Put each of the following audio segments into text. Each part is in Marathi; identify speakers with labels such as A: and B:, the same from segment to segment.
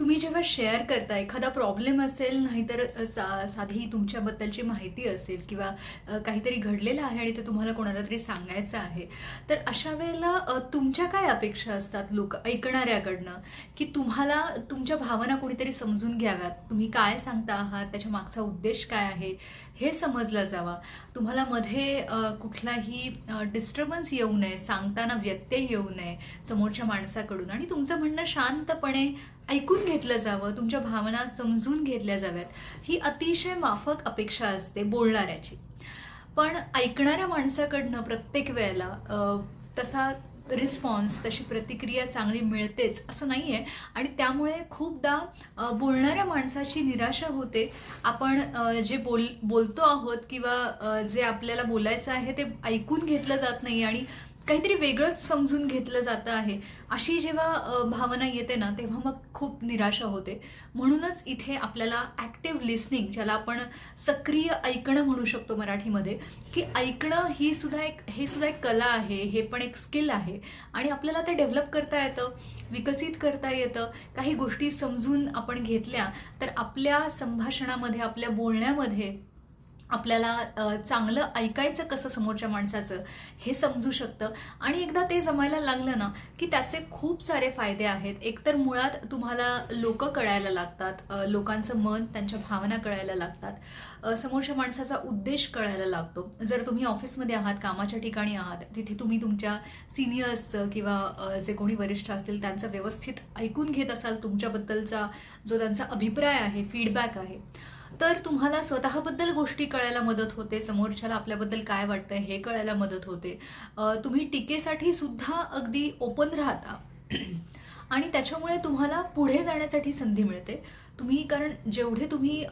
A: तुम्ही जेव्हा शेअर करता एखादा प्रॉब्लेम असेल नाहीतर सा साधी तुमच्याबद्दलची माहिती असेल किंवा काहीतरी घडलेलं आहे आणि ते तुम्हाला कोणाला तरी सांगायचं आहे तर अशा वेळेला तुमच्या काय अपेक्षा असतात लोक ऐकणाऱ्याकडनं? की तुम्हाला तुमच्या भावना कोणीतरी समजून घ्याव्यात? तुम्ही काय सांगता आहात? त्याच्या मागचा उद्देश काय आहे? हे समजलं जावा. तुम्हाला मध्ये कुठलाही डिस्टर्बन्स येऊ नये सांगताना व्यत्यय येऊ नये समोरच्या माणसाकडून आणि तुमचं म्हणणं शांतपणे ऐकून घेतलं जावं तुमच्या भावना समजून घेतल्या जाव्यात ही अतिशय माफक अपेक्षा असते बोलणाऱ्याची. पण ऐकणाऱ्या माणसाकडनं प्रत्येक वेळेला तसा रिस्पॉन्स तशी प्रतिक्रिया चांगली मिळतेच असं नाही आहे आणि त्यामुळे खूपदा बोलणाऱ्या माणसाची निराशा होते. आपण जे बोल बोलतो आहोत किंवा जे आपल्याला बोलायचं आहे ते ऐकून घेतलं जात नाही आणि काहीतरी वेगळंच समजून घेतलं जातं आहे. अशी जेव्हा भावना येते ना तेव्हा मग खूप निराशा होते. म्हणूनच इथे आपल्याला ॲक्टिव्ह लिस्निंग ज्याला आपण सक्रिय ऐकणं म्हणू शकतो मराठीमध्ये की ऐकणं ही सुद्धा एक हे सुद्धा एक कला आहे हे पण एक स्किल आहे. आणि आपल्याला ते डेव्हलप करता येतं विकसित करता येतं. काही गोष्टी समजून आपण घेतल्या तर आपल्या संभाषणामध्ये आपल्या बोलण्यामध्ये आपल्याला चांगलं ऐकायचं कसं समोरच्या माणसाचं हे समजू शकतं. आणि एकदा ते जमायला लागलं ना की त्याचे खूप सारे फायदे आहेत. एकतर मुळात तुम्हाला लोक कळायला लागतात लोकांचं मन त्यांच्या भावना कळायला लागतात. समोरच्या माणसाचा उद्देश कळायला लागतो. जर तुम्ही ऑफिसमध्ये आहात कामाच्या ठिकाणी आहात तिथे तुम्ही तुमच्या सिनियर्सचं किंवा जे कोणी वरिष्ठ असतील त्यांचं व्यवस्थित ऐकून घेत असाल तुमच्याबद्दलचा जो त्यांचा अभिप्राय आहे फीडबॅक आहे तर तुम्हाला स्वतःबद्दल गोष्टी कळायला मदत होते समोरच्याला आपल्याबद्दल काय वाटतं हे कळायला मदत होते. तुम्ही टीकेसाठी सुद्धा अगदी ओपन राहता. आणि त्याच्यामुळे तुम्हाला पुढे जाण्यासाठी संधी मिळते. तुम्ही कारण जेवढे तुम्ही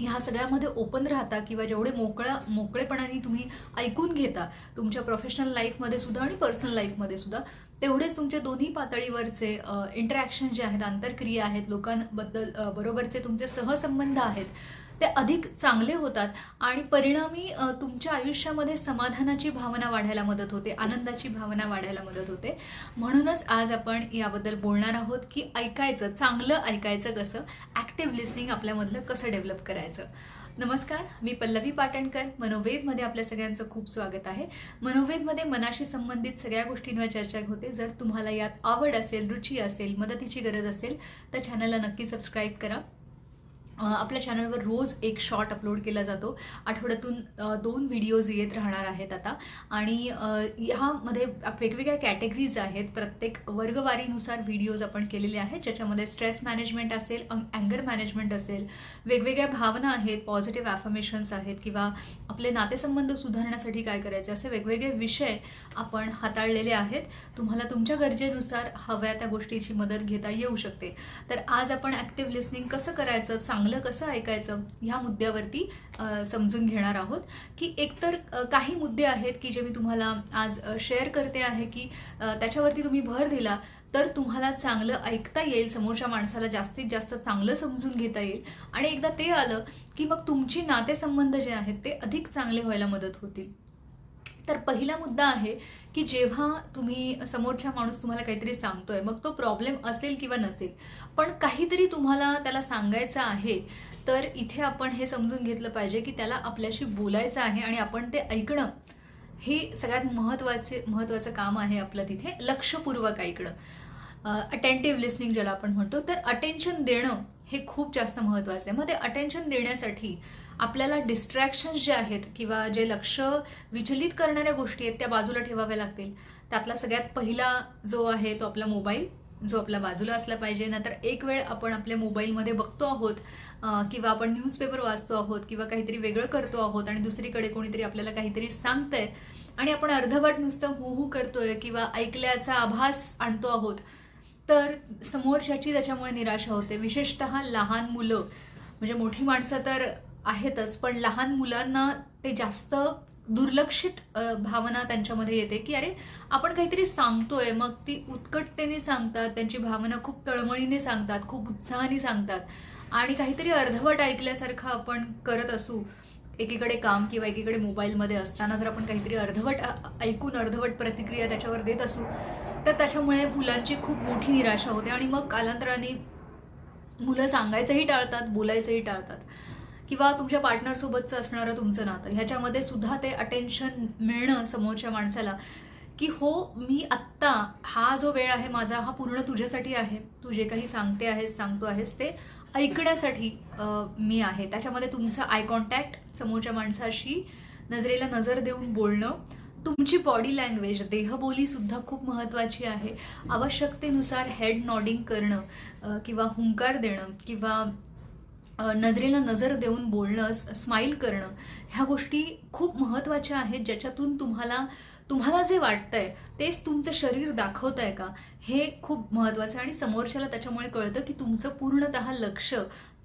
A: ह्या सगळ्यामध्ये ओपन राहता किंवा जेवढे मोकळा मोकळेपणाने तुम्ही ऐकून घेता तुमच्या प्रोफेशनल लाईफमध्ये सुद्धा आणि पर्सनल लाईफमध्ये सुद्धा तेवढेच तुमचे दोन्ही पातळीवरचे इंटरॅक्शन जे आहेत आंतरक्रिया आहेत लोकांबद्दल बरोबरचे तुमचे सहसंबंध आहेत ते अधिक चांगले होतात आणि परिणामी तुमच्या आयुष्यामध्ये समाधानाची भावना वाढायला मदत होते आनंदाची भावना वाढायला मदत होते. म्हणूनच आज आपण याबद्दल बोलणार आहोत की ऐकायचं चांगलं ऐकायचं कसं ॲक्टिव्ह लिस्निंग आपल्यामधलं कसं डेव्हलप करायचं. नमस्कार मी पल्लवी पाटणकर मनोवेदमध्ये आपल्या सगळ्यांचं खूप स्वागत आहे. मनोवेदमध्ये मनाशी संबंधित सगळ्या गोष्टींवर चर्चा होते. जर तुम्हाला यात आवड असेल रुची असेल मदतीची गरज असेल तर चॅनलला नक्की सबस्क्राईब करा. आपल्या चॅनलवर रोज एक शॉर्ट अपलोड केला जातो. आठवड्यातून दोन व्हिडिओज येत राहणार आहेत आता. आणि ह्यामध्ये वेगवेगळ्या कॅटेगरीज आहेत. प्रत्येक वर्गवारीनुसार व्हिडिओज आपण केलेले आहेत. ज्याच्यामध्ये स्ट्रेस मॅनेजमेंट असेल अँगर मॅनेजमेंट असेल वेगवेगळ्या भावना आहेत पॉझिटिव्ह ॲफर्मेशन्स आहेत किंवा आपले नातेसंबंध सुधारण्यासाठी काय करायचे असे वेगवेगळे विषय आपण हाताळलेले आहेत. तुम्हाला तुमच्या गरजेनुसार हव्या त्या गोष्टीची मदत घेता येऊ शकते. तर आज आपण ॲक्टिव्ह लिस्निंग कसं करायचं चांगलं कसं ऐकायचं ह्या मुद्द्यावरती समजून घेणार आहोत. की एकतर काही मुद्दे आहेत की जे मी तुम्हाला आज शेअर करते आहे की त्याच्यावरती तुम्ही भर दिला तर तुम्हाला चांगलं ऐकता येईल समोरच्या माणसाला जास्तीत जास्त चांगलं समजून घेता येईल. आणि एकदा ते आलं की मग तुमची नातेसंबंध जे आहेत ते अधिक चांगले व्हायला मदत होतील. तर पहिला मुद्दा आहे की जेव्हा तुम्ही समोरच्या माणूस तुम्हाला काहीतरी सांगतोय मग तो प्रॉब्लेम असेल किंवा नसेल. पण काहीतरी तुम्हाला त्याला सांगायचं आहे तर इथे आपण हे समजून घेतलं पाहिजे की त्याला आपल्याशी बोलायचं आहे आणि आपण ते ऐकणं हे सगळ्यात महत्त्वाचे महत्त्वाचं काम आहे आपलं तिथे लक्षपूर्वक ऐकणं. अटेंटिव्ह लिस्निंग ज्याला आपण म्हणतो तर अटेन्शन देणं हे खूप जास्त महत्त्वाचं आहे मग ते अटेन्शन देण्यासाठी आपल्याला डिस्ट्रॅक्शन्स जे आहेत किंवा जे लक्ष विचलित करणाऱ्या गोष्टी आहेत त्या बाजूला ठेवाव्या लागतील. त्यातला सगळ्यात पहिला जो आहे तो आपला मोबाईल जो आपल्या बाजूला असला पाहिजे. नंतर एक वेळ आपण आपल्या मोबाईलमध्ये बघतो आहोत किंवा आपण न्यूजपेपर वाचतो आहोत किंवा काहीतरी वेगळं करतो आहोत आणि दुसरीकडे कोणीतरी आपल्याला काहीतरी सांगतंय आणि आपण अर्धवट नुसतं हू हू करतोय किंवा ऐकल्याचा आभास आणतो आहोत. तर समोरच्याची त्याच्यामुळे निराशा होते. विशेषतः लहान मुलं. म्हणजे मोठी माणसं तर आहेतच पण लहान मुलांना ते जास्त दुर्लक्षित भावना त्यांच्यामध्ये येते की अरे आपण काहीतरी सांगतोय. मग ती उत्कटतेने सांगतात त्यांची भावना खूप तळमळीने सांगतात खूप उत्साहाने सांगतात. आणि काहीतरी अर्धवट ऐकल्यासारखं आपण करत असू एकीकडे काम किंवा एकीकडे मोबाईलमध्ये असताना जर आपण काहीतरी अर्धवट ऐकून अर्धवट प्रतिक्रिया त्याच्यावर देत असू तर त्याच्यामुळे मुलांची खूप मोठी निराशा होते आणि मग कालांतराने मुलं सांगायचंही टाळतात बोलायचंही टाळतात. किंवा तुमच्या पार्टनरसोबतचं असणारं तुमचं नातं ह्याच्यामध्ये सुद्धा ते अटेन्शन मिळणं समोरच्या माणसाला की हो मी आत्ता हा जो वेळ आहे माझा हा पूर्ण तुझ्यासाठी आहे तू जे काही सांगते आहेस सांगतो आहेस ते ऐकण्यासाठी मी आहे. त्याच्यामध्ये तुमचं आय कॉन्टॅक्ट समोरच्या माणसाशी नजरेला नजर देऊन बोलणं तुमची बॉडी लँग्वेज देहबोलीसुद्धा खूप महत्त्वाची आहे. आवश्यकतेनुसार हेड नॉडिंग करणं किंवा हुंकार देणं किंवा नजरेला नजर देऊन बोलणं स्माईल करणं ह्या गोष्टी खूप महत्त्वाच्या आहेत ज्याच्यातून तुम्हाला तुम्हाला जे वाटतंय तेच तुमचं शरीर दाखवत आहे का? हे खूप महत्त्वाचं आहे. आणि समोरच्याला त्याच्यामुळे कळतं की तुमचं पूर्णतः लक्ष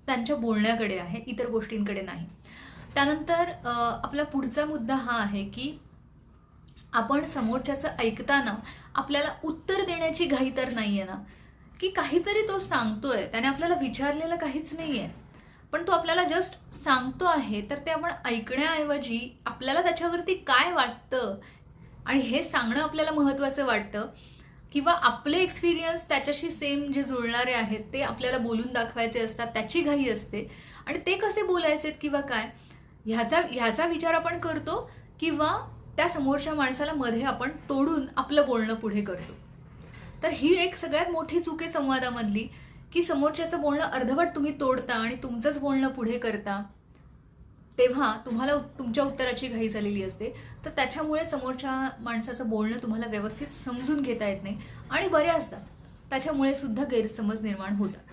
A: त्यांच्या बोलण्याकडे आहे इतर गोष्टींकडे नाही. त्यानंतर आपला पुढचा मुद्दा हा आहे की आपण समोरच्याचं ऐकताना आपल्याला उत्तर देण्याची घाई तर नाही आहे ना? की काहीतरी तो सांगतोय त्याने आपल्याला विचारलेलं काहीच नाही आहे पण तो आपल्याला जस्ट सांगतो आहे तर ते आपण ऐकण्याऐवजी आपल्याला त्याच्यावरती काय वाटतं? आणि हे सांगणं आपल्याला महत्त्वाचं वाटतं. किंवा आपले एक्सपिरियन्स त्याच्याशी सेम जे जुळणारे आहेत ते आपल्याला बोलून दाखवायचे असतात त्याची घाई असते. आणि ते कसे बोलायचे किंवा काय? ह्याचा ह्याचा विचार आपण करतो किंवा त्या समोरच्या माणसाला मध्ये आपण तोडून आपलं बोलणं पुढे करतो. तर ही एक सगळ्यात मोठी चूक आहे संवादामधली की समोरच्याचं बोलणं अर्धवट तुम्ही तोडता आणि तुमचंच बोलणं पुढे करता तेव्हा तुम्हाला तुमच्या उत्तराची घाई झालेली असते. तर त्याच्यामुळे समोरच्या माणसाचं बोलणं तुम्हाला व्यवस्थित समजून घेता येत नाही आणि बऱ्याचदा त्याच्यामुळे सुद्धा गैरसमज निर्माण होतात.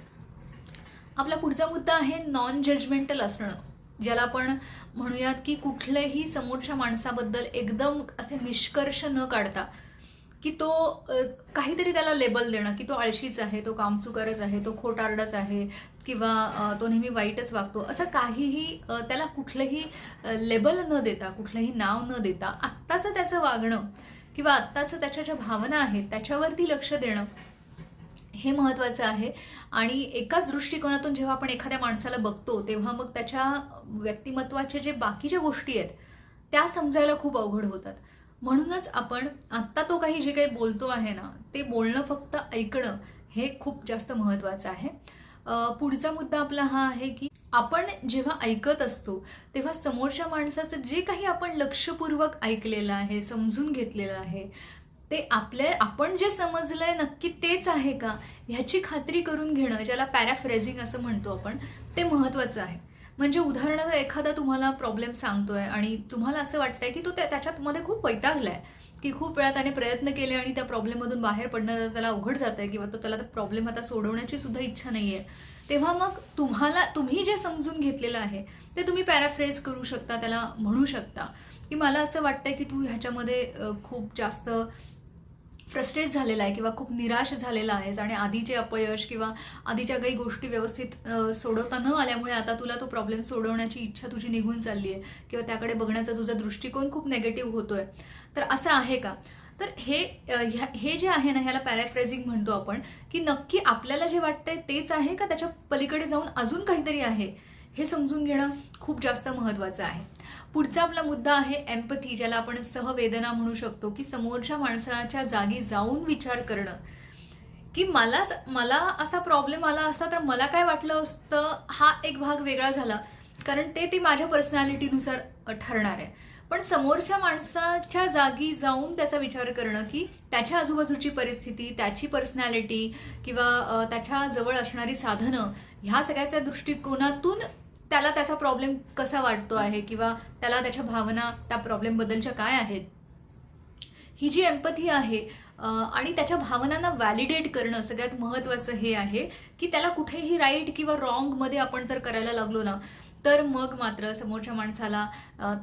A: आपला पुढचा मुद्दा आहे नॉन जजमेंटल असणं. ज्याला आपण म्हणूयात की कुठल्याही समोरच्या माणसाबद्दल एकदम असे निष्कर्ष न काढता की तो काहीतरी त्याला लेबल देणं की तो आळशीच आहे तो कामचुकारच आहे तो खोटारडाच आहे किंवा तो नेहमी वाईटच वागतो असं काहीही त्याला कुठलंही लेबल न देता कुठलंही नाव न देता आत्ताचं त्याचं वागणं किंवा आत्ताचं त्याच्या ज्या भावना आहेत त्याच्यावरती लक्ष देणं हे महत्त्वाचं आहे. आणि एकाच दृष्टिकोनातून जेव्हा आपण एखाद्या माणसाला बघतो तेव्हा मग त्याच्या व्यक्तिमत्वाचे जे बाकीच्या गोष्टी आहेत त्या समजायला खूप अवघड होतात. म्हणूनच आपण आत्ता तो काही जे काही बोलतो आहे ना ते बोलणं फक्त ऐकणं हे खूप जास्त महत्त्वाचं आहे. पुढचा मुद्दा आपला हा आहे की आपण जेव्हा ऐकत असतो तेव्हा समोरच्या माणसाचं जे काही आपण लक्षपूर्वक ऐकलेलं आहे समजून घेतलेलं आहे ते आपल्या आपण जे समजलंय नक्की तेच आहे का? ह्याची खात्री करून घेणं ज्याला पॅराफ्रेझिंग असं म्हणतो आपण ते महत्त्वाचं आहे. म्हणजे उदाहरणार्थ एखादा तुम्हाला प्रॉब्लेम सांगतोय आणि तुम्हाला असं वाटतंय की तो त्या त्याच्यात मध्ये खूप वैतागलाय की खूप वेळा त्याने प्रयत्न केले आणि त्या प्रॉब्लेममधून बाहेर पडणं त्याला अवघड जात आहे किंवा तो त्याला प्रॉब्लेम आता सोडवण्याची सुद्धा इच्छा नाही आहे तेव्हा मग तुम्हाला तुम्ही जे समजून घेतलेलं आहे ते तुम्ही पॅराफ्रेज करू शकता त्याला म्हणू शकता. की मला असं वाटतंय की तू ह्याच्यामध्ये खूप जास्त फ्रस्ट्रेट झालेला आहे किंवा खूप निराश झालेला आहेस आणि आधीचे अपयश किंवा आधीच्या काही गोष्टी व्यवस्थित सोडवता न आल्यामुळे आता तुला तो प्रॉब्लेम सोडवण्याची इच्छा तुझी निघून चालली आहे किंवा त्याकडे बघण्याचा तुझा दृष्टिकोन खूप नेगेटिव्ह होतोय. तर असं आहे का? तर हे ह्या- हे जे आहे ना ह्याला पॅराफ्रेझिंग म्हणतो आपण की नक्की आपल्याला जे वाटतंय तेच आहे का? त्याच्या पलीकडे जाऊन अजून काहीतरी आहे? हे समजून घेणं खूप जास्त महत्त्वाचं आहे. पुढचा आपला मुद्दा आहे एम्पथी ज्याला आपण सहवेदना म्हणू शकतो की समोरच्या माणसाच्या जागी जाऊन विचार करणं. की मलाच मला असा प्रॉब्लेम आला असता तर मला काय वाटलं असतं हा एक भाग वेगळा झाला. कारण ते ती माझ्या पर्सनॅलिटीनुसार ठरणार आहे. पण समोरच्या माणसाच्या जागी जाऊन त्याचा विचार करणं की त्याच्या आजूबाजूची परिस्थिती त्याची पर्सनॅलिटी किंवा त्याच्याजवळ असणारी साधनं ह्या सगळ्याच्या दृष्टिकोनातून त्याला त्याचा प्रॉब्लेम कसा वाटतो आहे? किंवा त्याला त्याच्या भावना त्या प्रॉब्लेमबद्दलच्या काय आहेत? ही जी एम्पथी आहे आणि त्याच्या भावनांना व्हॅलिडेट करणं सगळ्यात महत्त्वाचं हे आहे की त्याला कुठेही राईट किंवा रॉंगमध्ये आपण जर करायला लागलो ना तर मग मात्र समोरच्या माणसाला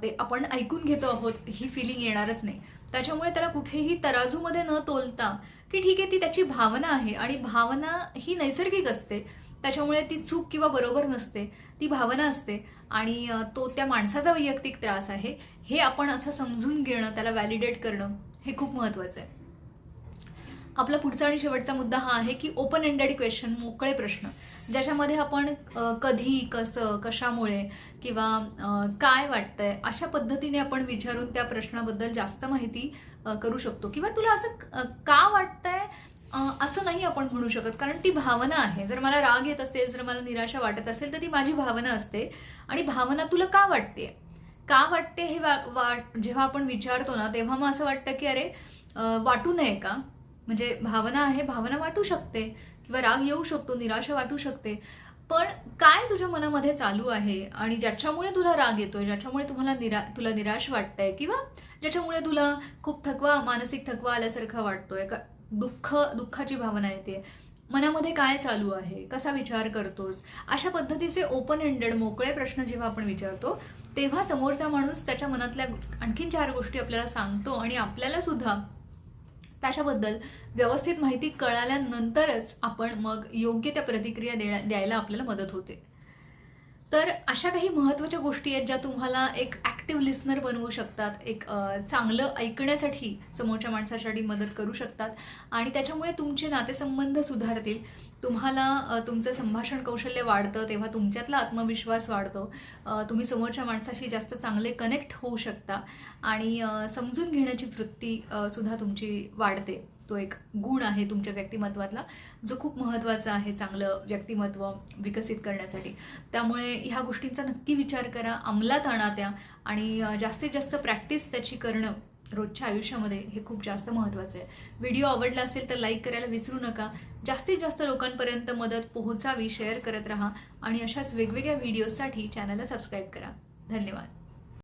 A: ते आपण ऐकून घेतो आहोत ही फिलिंग येणारच नाही. त्याच्यामुळे त्याला कुठेही तराजूमध्ये न तोलता की ठीक आहे ती त्याची भावना आहे आणि भावना ही नैसर्गिक असते त्याच्यामुळे ती चूक किंवा बरोबर नसते ती भावना असते आणि तो त्या माणसाचा वैयक्तिक त्रास आहे हे आपण असं समजून घेणं त्याला व्हॅलिडेट करणं हे खूप महत्त्वाचं आहे. आपला पुढचा आणि शेवटचा मुद्दा हा आहे की ओपन एंडेड क्वेश्चन मोकळे प्रश्न ज्याच्यामध्ये आपण कधी कसं कशामुळे किंवा काय वाटतंय अशा पद्धतीने आपण विचारून त्या प्रश्नाबद्दल जास्त माहिती करू शकतो. किंवा तुला असं का वाटतंय असं नाही आपण म्हणू शकत. कारण ती भावना आहे. जर मला राग येत असेल जर मला निराशा वाटत असेल तर ती माझी भावना असते. आणि भावना तुला का वाटते? का वाटते हे वा वा जेव्हा आपण विचारतो ना तेव्हा मग असं वाटतं की अरे वाटू नये का? म्हणजे भावना आहे भावना वाटू शकते. किंवा राग येऊ शकतो निराशा वाटू शकते. पण काय तुझ्या मनामध्ये चालू आहे? आणि ज्याच्यामुळे तुला राग येतोय ज्याच्यामुळे तुम्हाला निरा तुला निराश वाटतंय किंवा ज्याच्यामुळे तुला खूप थकवा मानसिक थकवा आल्यासारखा वाटतोय? दुःख दुःखाची भावना येते. मनामध्ये काय चालू आहे? कसा विचार करतोस? अशा पद्धतीचे ओपन एंडेड मोकळे प्रश्न जेव्हा आपण विचारतो तेव्हा समोरचा माणूस त्याच्या मनातल्या आणखीन चार गोष्टी आपल्याला सांगतो आणि आपल्याला सुद्धा त्याच्याबद्दल व्यवस्थित माहिती कळाल्यानंतरच आपण मग योग्य त्या प्रतिक्रिया देण्या द्यायला आपल्याला मदत होते. तर अशा काही महत्त्वाच्या गोष्टी आहेत ज्या तुम्हाला एक ॲक्टिव्ह लिस्नर बनवू शकतात एक चांगलं ऐकण्यासाठी समोरच्या माणसासाठी मदत करू शकतात आणि त्याच्यामुळे तुमचे नातेसंबंध सुधारतील. तुम्हाला तुमचं संभाषण कौशल्य वाढतं तेव्हा तुमच्यातला आत्मविश्वास वाढतो. तुम्ही समोरच्या माणसाशी जास्त चांगले कनेक्ट होऊ शकता आणि समजून घेण्याची वृत्ती सुद्धा तुमची वाढते. तो एक गुण आहे तुमच्या व्यक्तिमत्वातला जो खूप महत्त्वाचा आहे चांगलं व्यक्तिमत्व विकसित करण्यासाठी. त्यामुळे ह्या गोष्टींचा नक्की विचार करा अंमलात आणा त्या आणि जास्तीत जास्त प्रॅक्टिस त्याची करणं रोजच्या आयुष्यामध्ये हे खूप जास्त महत्त्वाचं आहे. व्हिडिओ आवडला असेल तर लाईक करायला विसरू नका. जास्तीत जास्त लोकांपर्यंत मदत पोहोचावी शेअर करत राहा आणि अशाच वेगवेगळ्या व्हिडिओजसाठी चॅनलला सबस्क्राईब करा. धन्यवाद.